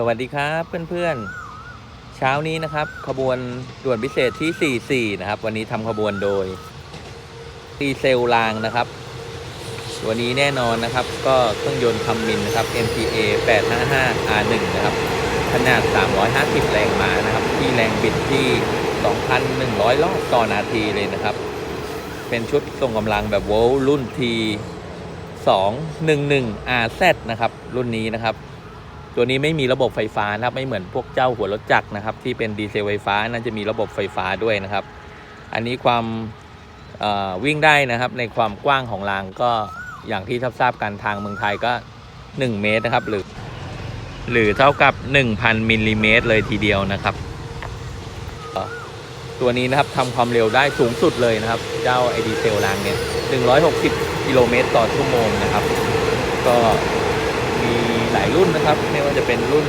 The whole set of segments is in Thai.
สวัสดีครับเพื่อนๆ เช้านี้นะครับ ขบวนด่วนพิเศษที่ 44 นะครับ วันนี้ทำขบวนโดยดีเซลรางนะครับตัวนี้แน่นอนนะครับ ก็เครื่องยนต์คัมมินนะครับ MTA 855 R1 นะครับ ขนาด 350 แรงม้านะครับ ที่แรงบิดที่ 2,100 รอบต่อนาทีเลยนะครับ เป็นชุดส่งกำลังแบบโวลรุ่น T 211 RZ นะครับ รุ่นนี้นะครับ ตัวนี้ไม่มีระบบไฟฟ้านะครับไม่เหมือนพวกเจ้าหัวรถจักรนะครับ ที่เป็นดีเซลไฟฟ้าน่าจะมีระบบไฟฟ้าด้วยนะครับ อันนี้ความวิ่งได้นะครับ ในความกว้างของรางก็อย่างที่ทราบกันทางเมืองไทยก็ 1 เมตรนะครับหรือหรือเท่ากับ 1,000มิลลิเมตรเลยทีเดียวนะครับ ตัวนี้นะครับทำความเร็วได้สูงสุดเลยนะครับ เจ้าไอดีเซลรางเนี่ย160 กิโลเมตรต่อชั่วโมงนะครับ ก็ หลายรุ่นนะครับ ไม่ว่าจะเป็นรุ่น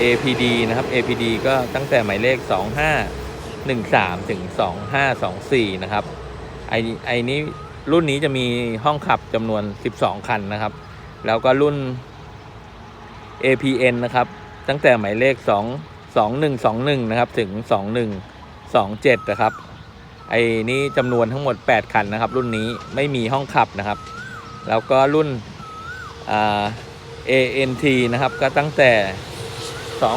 APD นะครับ APD ก็ตั้งแต่หมายเลข 2513 ถึง 2524 นะครับ ไอไอนี้รุ่นนี้จะมีห้องขับจำนวน 12 คันนะครับ แล้วก็รุ่น APN นะครับ ตั้งแต่หมายเลข 2 2121 นะครับ ถึง 2127 นะครับ ไอ้นี้จำนวนทั้งหมด 8 คันนะครับ รุ่นนี้ไม่มีห้องขับนะครับ แล้วก็รุ่นอ่า ANT นะครับ ก็ตั้งแต่ 20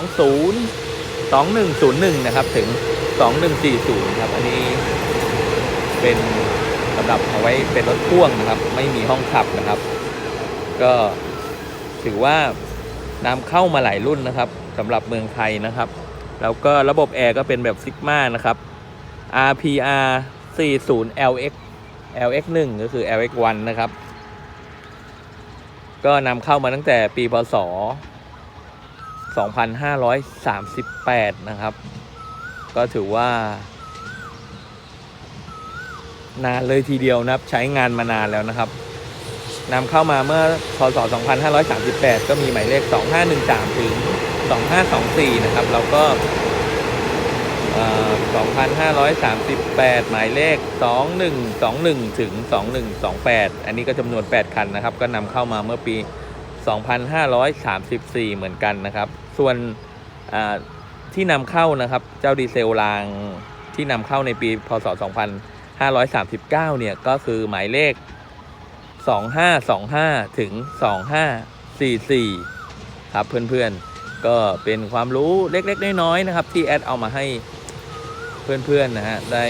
2101 นะครับ ถึง 2140 ครับ อันนี้เป็นสำหรับเอาไว้เป็นรถพ่วงนะครับ ไม่มีห้องขับนะครับ ก็ถือว่านำเข้ามาหลายรุ่นนะครับสำหรับเมืองไทยนะครับ แล้วก็ระบบแอร์ก็เป็นแบบซิกมานะครับ RPR 40 LX LX1 ก็คือ LX1 นะครับ ก็นำเข้ามาตั้งแต่ปีพศ 2538 นะครับ ก็ถือว่า นานเลยทีเดียวนะครับ ใช้งานมานานแล้วนะครับนำเข้ามาเมื่อพศ 2538 ก็มีหมายเลข 2513 ถึง 2524 นะครับแล้วก็ 2,538 หมายเลข 2121 ถึง 2128 อันนี้ก็จำนวน 8 คันนะครับ ก็นำเข้ามาเมื่อปี 2534 เหมือนกันนะครับ ส่วนที่นำเข้านะครับ เจ้าดีเซลรางที่นำเข้าในปี พศ 2539 เนี่ย ก็คือหมายเลข 2525 ถึง 2544 ครับเพื่อนๆ ก็เป็นความรู้เล็กๆ น้อยๆ นะครับ ที่แอดเอามาให้ เพื่อนๆนะฮะได้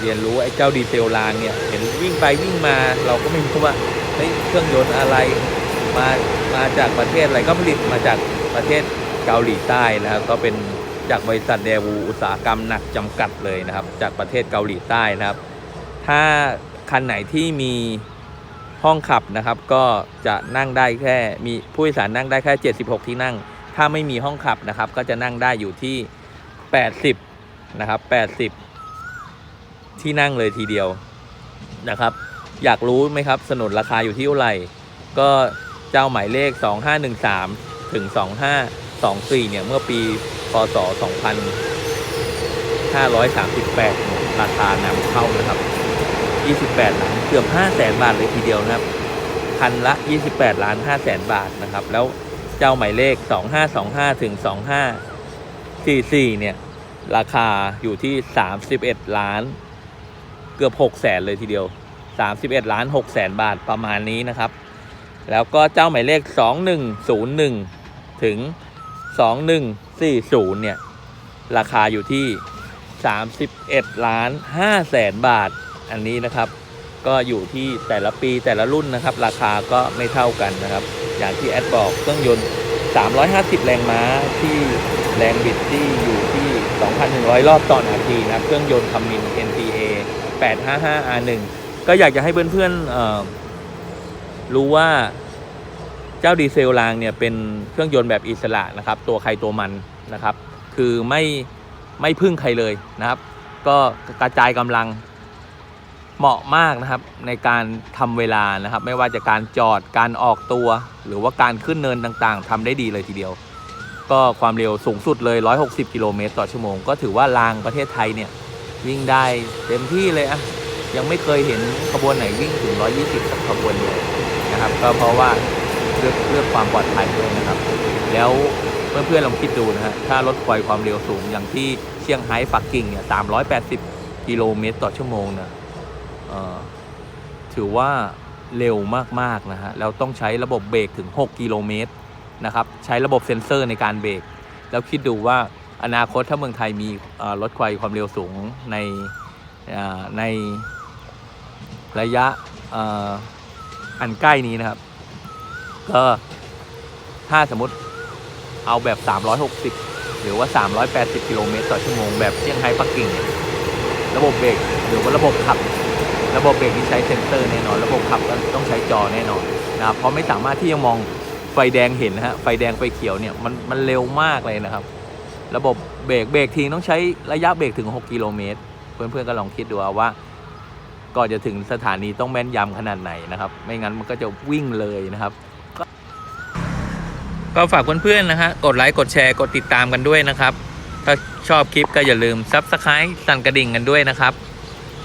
เรียนรู้ไอ้เจ้าดีเซลรางเนี่ยเห็นวิ่งไปวิ่งมาเราก็ไม่รู้ว่าเฮ้ยเครื่องยนต์อะไรมามาจากประเทศอะไรก็ผลิตมาจากประเทศเกาหลีใต้นะครับก็เป็นจากบริษัทเดวูอุตสาหกรรมหนักจำกัดเลยนะครับ จากประเทศเกาหลีใต้นะครับ ถ้าคันไหนที่มีห้องขับนะครับ ก็จะนั่งได้แค่มีผู้โดยสารนั่งได้แค่ 76 ที่นั่ง ถ้าไม่มีห้องขับนะครับ ก็จะนั่งได้อยู่ที่ 80 นะครับ 80 ที่นั่งเลยทีเดียวนะครับ อยากรู้ไหมครับสนุนราคาอยู่ที่เท่าไหร่ ก็เจ้าหมายเลข 2513 ถึง 2524 เนี่ย เมื่อปีพศ 2538 ราคานำเข้านะครับ 28 ล้านเกือบ 5 แสนบาทเลยทีเดียวนะครับ คันละ 28 ล้าน 5 แสนบาทนะครับ แล้วเจ้าหมายเลข 2525 ถึง 2544 เนี่ย ราคาอยู่ที่ 31 ล้าน เกือบ6แสนเลยทีเดียว 31 ล้าน6แสนบาทประมาณนี้นะครับ แล้วก็เจ้าหมายเลข 2101 ถึง 2140 เนี่ย ราคาอยู่ที่ 31 ล้าน5แสนบาท อันนี้นะครับ ก็อยู่ที่แต่ละปีแต่ละรุ่นนะครับ ราคาก็ไม่เท่ากันนะครับ อย่างที่แอดบอกเครื่องยนต์ 350 แรงม้าที่แรงบิดที่อยู่ที่ 2,100 รอบต่อนาทีนะครับ เครื่องยนต์คัมมิน NTA 855 R1 ก็อยากจะให้เพื่อนๆเอ่อรู้ว่าเจ้าดีเซลรางเนี่ยเป็นเครื่องยนต์แบบอิสระนะครับ ตัวใครตัวมันนะครับ คือไม่ไม่พึ่งใครเลยนะครับ ก็กระจายกำลัง เหมาะมากนะครับในการทำเวลานะครับ ไม่ว่าจะการจอดการออกตัว หรือว่าการขึ้นเนินต่างๆทำได้ดีเลยทีเดียว ก็ความเร็วสูงสุดเลย 160 กิโลเมตรต่อชั่วโมง ก็ถือว่ารางประเทศไทยเนี่ยวิ่งได้เต็มที่เลยอะยังไม่เคยเห็นขบวนไหนวิ่งถึง 120สักขบวนเลยนะครับ ก็เพราะว่าเลือกเลือกความปลอดภัยด้วยนะครับ แล้วเพื่อนๆลองคิดดูนะฮะถ้ารถไฟความเร็วสูงอย่างที่เชียงไฮ้ปักกิ่งเนี่ย380 กิโลเมตรต่อชั่วโมงเนี่ย ถือว่าเร็วมากๆนะฮะแล้วต้องใช้ระบบเบรกถึง 6 กิโลเมตรนะครับใช้ระบบเซ็นเซอร์ในการเบรกแล้วคิดดูว่าอนาคตถ้าเมืองไทยมีรถไฟความเร็วสูงในในระยะอ,อันใกล้นี้นะครับ ก็ถ้าสมมติเอาแบบ 360 หรือว่า 380 กิโลเมตรต่อชั่วโมงแบบเซี่ยงไฮ้ปักกิ่ง ระบบเบรกหรือว่าระบบขับ ระบบเบรกที่ใช้เซ็นเซอร์แน่นอน ระบบขับก็ต้องใช้จอแน่นอนนะครับเพราะไม่สามารถที่จะมองไฟแดงเห็นนะฮะไฟแดงไฟเขียวเนี่ยมันมันเร็วมากเลยนะครับ ระบบเบรกเบรกทีต้องใช้ระยะเบรกถึง 6 กิโลเมตร เพื่อนๆก็ลองคิดดูเอาว่าก่อนจะถึงสถานีต้องแม่นยำขนาดไหนนะครับ ไม่งั้นมันก็จะวิ่งเลยนะครับก็ก็ฝากเพื่อนๆนะฮะกดไลค์กดแชร์กดติดตามกันด้วยนะครับ ถ้าชอบคลิปก็อย่าลืมซับสไครต์สั่นกระดิ่งกันด้วยนะครับ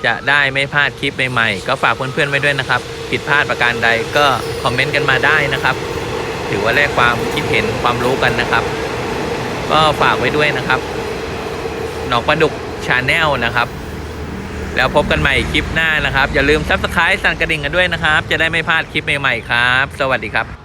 จะได้ไม่พลาดคลิปใหม่ๆ ก็ฝากเพื่อนๆไว้ด้วยนะครับ ผิดพลาดประการใดก็คอมเมนต์กันมาได้นะครับ ถือว่าแลกความคิดเห็นความรู้กันนะครับ ก็ฝากไว้ด้วยนะครับ หนองประดุกชาแนลนะครับ แล้วพบกันใหม่คลิปหน้านะครับ อย่าลืมซับสไครต์สั่นกระดิ่งกันด้วยนะครับ จะได้ไม่พลาดคลิปใหม่ๆครับ สวัสดีครับ